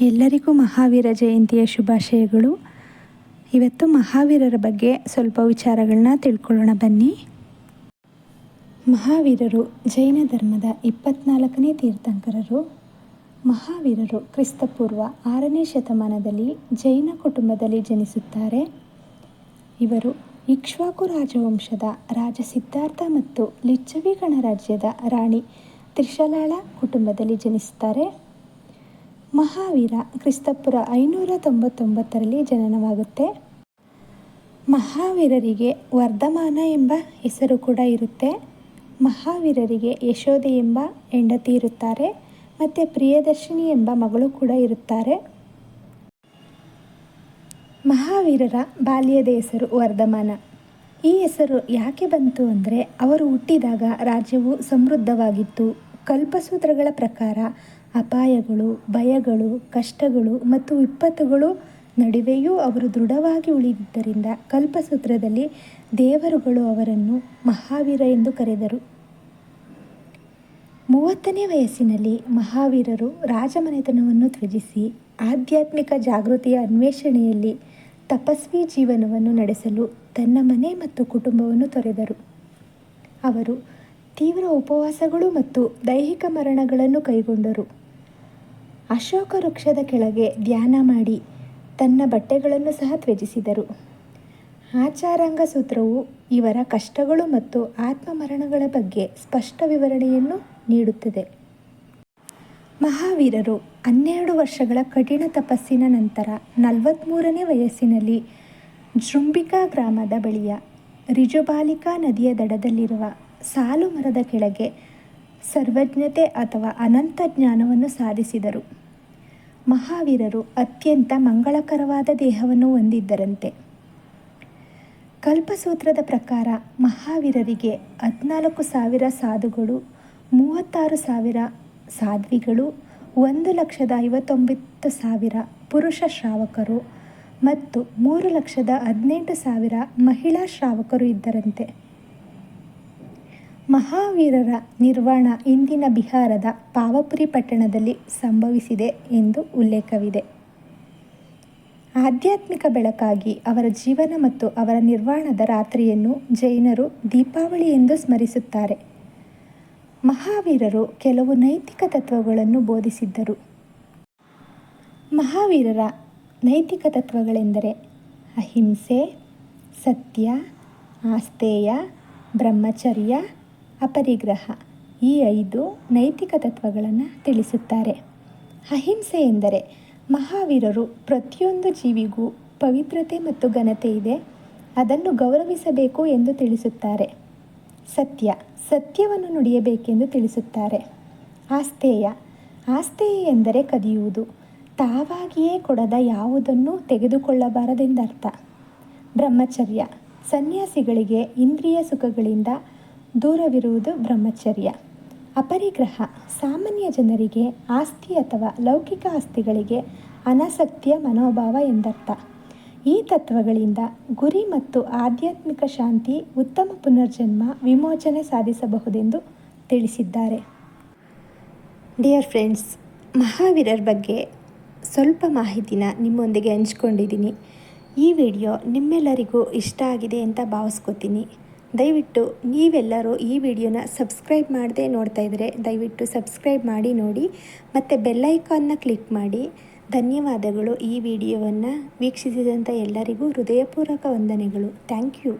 ಎಲ್ಲರಿಗೂ ಮಹಾವೀರ ಜಯಂತಿಯ ಶುಭಾಶಯಗಳು. ಇವತ್ತು ಮಹಾವೀರರ ಬಗ್ಗೆ ಸ್ವಲ್ಪ ವಿಚಾರಗಳನ್ನ ತಿಳ್ಕೊಳ್ಳೋಣ ಬನ್ನಿ. ಮಹಾವೀರರು ಜೈನ ಧರ್ಮದ ಇಪ್ಪತ್ನಾಲ್ಕನೇ ತೀರ್ಥಂಕರರು. ಮಹಾವೀರರು ಕ್ರಿಸ್ತಪೂರ್ವ ಆರನೇ ಶತಮಾನದಲ್ಲಿ ಜೈನ ಕುಟುಂಬದಲ್ಲಿ ಜನಿಸುತ್ತಾರೆ. ಇವರು ಇಕ್ಷ್ವಾಕು ರಾಜವಂಶದ ರಾಜ ಸಿದ್ಧಾರ್ಥ ಮತ್ತು ಲಿಚ್ಚವಿ ಗಣರಾಜ್ಯದ ರಾಣಿ ತ್ರಿಶಲಾಳ ಕುಟುಂಬದಲ್ಲಿ ಜನಿಸುತ್ತಾರೆ ಮಹಾವೀರ ಕ್ರಿಸ್ತಪುರ ಐನೂರ ತೊಂಬತ್ತೊಂಬತ್ತರಲ್ಲಿ ಜನನವಾಗುತ್ತೆ. ಮಹಾವೀರರಿಗೆ ವರ್ಧಮಾನ ಎಂಬ ಹೆಸರು ಕೂಡ ಇರುತ್ತೆ. ಮಹಾವೀರರಿಗೆ ಯಶೋಧೆ ಎಂಬ ಹೆಂಡತಿ ಇರುತ್ತಾರೆ. ಮತ್ತು ಪ್ರಿಯದರ್ಶಿನಿ ಎಂಬ ಮಗಳು ಕೂಡ ಇರುತ್ತಾರೆ. ಮಹಾವೀರರ ಬಾಲ್ಯದ ಹೆಸರು ವರ್ಧಮಾನ. ಈ ಹೆಸರು ಯಾಕೆ ಬಂತು ಅಂದರೆ ಅವರು ಹುಟ್ಟಿದಾಗ ರಾಜ್ಯವು ಸಮೃದ್ಧವಾಗಿತ್ತು. ಕಲ್ಪಸೂತ್ರಗಳ ಪ್ರಕಾರ ಅಪಾಯಗಳು, ಭಯಗಳು, ಕಷ್ಟಗಳು ಮತ್ತು ವಿಪತ್ತುಗಳು ನಡುವೆಯೂ ಅವರು ದೃಢವಾಗಿ ಉಳಿದಿದ್ದರಿಂದ ಕಲ್ಪಸೂತ್ರದಲ್ಲಿ ದೇವರುಗಳು ಅವರನ್ನು ಮಹಾವೀರ ಎಂದು ಕರೆದರು. ಮೂವತ್ತನೇ ವಯಸ್ಸಿನಲ್ಲಿ ಮಹಾವೀರರು ರಾಜಮನೆತನವನ್ನು ತ್ಯಜಿಸಿ ಆಧ್ಯಾತ್ಮಿಕ ಜಾಗೃತಿಯ ಅನ್ವೇಷಣೆಯಲ್ಲಿ ತಪಸ್ವಿ ಜೀವನವನ್ನು ನಡೆಸಲು ತನ್ನ ಮನೆ ಮತ್ತು ಕುಟುಂಬವನ್ನು ತೊರೆದರು. ಅವರು ತೀವ್ರ ಉಪವಾಸಗಳು ಮತ್ತು ದೈಹಿಕ ಮರಣಗಳನ್ನು ಕೈಗೊಂಡರು. ಅಶೋಕ ವೃಕ್ಷದ ಕೆಳಗೆ ಧ್ಯಾನ ಮಾಡಿ ತನ್ನ ಬಟ್ಟೆಗಳನ್ನು ಸಹ ತ್ಯಜಿಸಿದರು. ಆಚಾರಾಂಗ ಸೂತ್ರವು ಇವರ ಕಷ್ಟಗಳು ಮತ್ತು ಆತ್ಮಮರಣಗಳ ಬಗ್ಗೆ ಸ್ಪಷ್ಟ ವಿವರಣೆಯನ್ನು ನೀಡುತ್ತದೆ. ಮಹಾವೀರರು ಹನ್ನೆರಡು ವರ್ಷಗಳ ಕಠಿಣ ತಪಸ್ಸಿನ ನಂತರ ನಲವತ್ತ್ಮೂರನೇ ವಯಸ್ಸಿನಲ್ಲಿ ಜೃಂಬಿಕಾ ಗ್ರಾಮದ ಬಳಿಯ ರಿಜುಬಾಲಿಕಾ ನದಿಯ ದಡದಲ್ಲಿರುವ ಸಾಲು ಮರದ ಕೆಳಗೆ ಸರ್ವಜ್ಞತೆ ಅಥವಾ ಅನಂತ ಜ್ಞಾನವನ್ನು ಸಾಧಿಸಿದರು. ಮಹಾವೀರರು ಅತ್ಯಂತ ಮಂಗಳಕರವಾದ ದೇಹವನ್ನು ಹೊಂದಿದ್ದರಂತೆ. ಕಲ್ಪಸೂತ್ರದ ಪ್ರಕಾರ ಮಹಾವೀರರಿಗೆ ಹದಿನಾಲ್ಕು ಸಾವಿರ ಸಾಧುಗಳು, ಮೂವತ್ತಾರು ಸಾವಿರ ಸಾಧ್ವಿಗಳು, ಒಂದು ಲಕ್ಷದ ಐವತ್ತೊಂಬತ್ತು ಸಾವಿರ ಪುರುಷ ಶ್ರಾವಕರು ಮತ್ತು ಮೂರು ಲಕ್ಷದ ಹದಿನೆಂಟು ಸಾವಿರ ಮಹಿಳಾ ಶ್ರಾವಕರು ಇದ್ದರಂತೆ. ಮಹಾವೀರರ ನಿರ್ವಾಣ ಇಂದಿನ ಬಿಹಾರದ ಪಾವಪುರಿ ಪಟ್ಟಣದಲ್ಲಿ ಸಂಭವಿಸಿದೆ ಎಂದು ಉಲ್ಲೇಖವಿದೆ. ಆಧ್ಯಾತ್ಮಿಕ ಬೆಳಕಾಗಿ ಅವರ ಜೀವನ ಮತ್ತು ಅವರ ನಿರ್ವಾಣದ ರಾತ್ರಿಯನ್ನು ಜೈನರು ದೀಪಾವಳಿ ಎಂದು ಸ್ಮರಿಸುತ್ತಾರೆ. ಮಹಾವೀರರು ಕೆಲವು ನೈತಿಕ ತತ್ವಗಳನ್ನು ಬೋಧಿಸಿದ್ದರು. ಮಹಾವೀರರ ನೈತಿಕ ತತ್ವಗಳೆಂದರೆ ಅಹಿಂಸೆ, ಸತ್ಯ ಆಸ್ತೇಯ ಬ್ರಹ್ಮಚರ್ಯ ಅಪರಿಗ್ರಹ ಈ ಐದು ನೈತಿಕ ತತ್ವಗಳನ್ನು ತಿಳಿಸುತ್ತಾರೆ. ಅಹಿಂಸೆ ಎಂದರೆ ಮಹಾವೀರರು ಪ್ರತಿಯೊಂದು ಜೀವಿಗೂ ಪವಿತ್ರತೆ ಮತ್ತು ಘನತೆ ಇದೆ. ಅದನ್ನು ಗೌರವಿಸಬೇಕು ಎಂದು ತಿಳಿಸುತ್ತಾರೆ. ಸತ್ಯ, ಸತ್ಯವನ್ನು ನುಡಿಯಬೇಕೆಂದು ತಿಳಿಸುತ್ತಾರೆ. ಆಸ್ತೇಯ ಆಸ್ತೇಯ ಎಂದರೆ ಕದಿಯುವುದು. ತಾವಾಗಿಯೇ ಕೊಡದ ಯಾವುದನ್ನು ತೆಗೆದುಕೊಳ್ಳಬಾರದೆಂದರ್ಥ. ಬ್ರಹ್ಮಚರ್ಯ, ಸನ್ಯಾಸಿಗಳಿಗೆ ಇಂದ್ರಿಯ ಸುಖಗಳಿಂದ ದೂರವಿರುವುದು ಬ್ರಹ್ಮಚರ್ಯ. ಅಪರಿಗ್ರಹ, ಸಾಮಾನ್ಯ ಜನರಿಗೆ ಆಸ್ತಿ ಅಥವಾ ಲೌಕಿಕ ಆಸ್ತಿಗಳಿಗೆ ಅನಾಸಕ್ತಿಯ ಮನೋಭಾವ ಎಂದರ್ಥ. ಈ ತತ್ವಗಳಿಂದ ಗುರಿ ಮತ್ತು ಆಧ್ಯಾತ್ಮಿಕ ಶಾಂತಿ, ಉತ್ತಮ ಪುನರ್ಜನ್ಮ, ವಿಮೋಚನೆ ಸಾಧಿಸಬಹುದೆಂದು ತಿಳಿಸಿದ್ದಾರೆ. ಡಿಯರ್ ಫ್ರೆಂಡ್ಸ್, ಮಹಾವೀರರ ಬಗ್ಗೆ ಸ್ವಲ್ಪ ಮಾಹಿತಿನ ನಿಮ್ಮೊಂದಿಗೆ ಹಂಚ್ಕೊಂಡಿದ್ದೀನಿ. ಈ ವಿಡಿಯೋ ನಿಮ್ಮೆಲ್ಲರಿಗೂ ಇಷ್ಟ ಆಗಿದೆ ಅಂತ ಭಾವಿಸ್ಕೋತೀನಿ. ದಯವಿಟ್ಟು ನೀವೆಲ್ಲರೂ ಈ ವಿಡಿಯೋನ ಸಬ್ಸ್ಕ್ರೈಬ್ ಮಾಡದೆ ನೋಡ್ತಾ ಇದ್ದರೆ ದಯವಿಟ್ಟು ಸಬ್ಸ್ಕ್ರೈಬ್ ಮಾಡಿ ನೋಡಿ, ಮತ್ತು ಬೆಲ್ಲೈಕಾನ್ನ ಕ್ಲಿಕ್ ಮಾಡಿ. ಧನ್ಯವಾದಗಳು ಈ ವಿಡಿಯೋವನ್ನು ವೀಕ್ಷಿಸಿದಂಥ ಎಲ್ಲರಿಗೂ ಹೃದಯಪೂರ್ವಕ ವಂದನೆಗಳು. Thank you.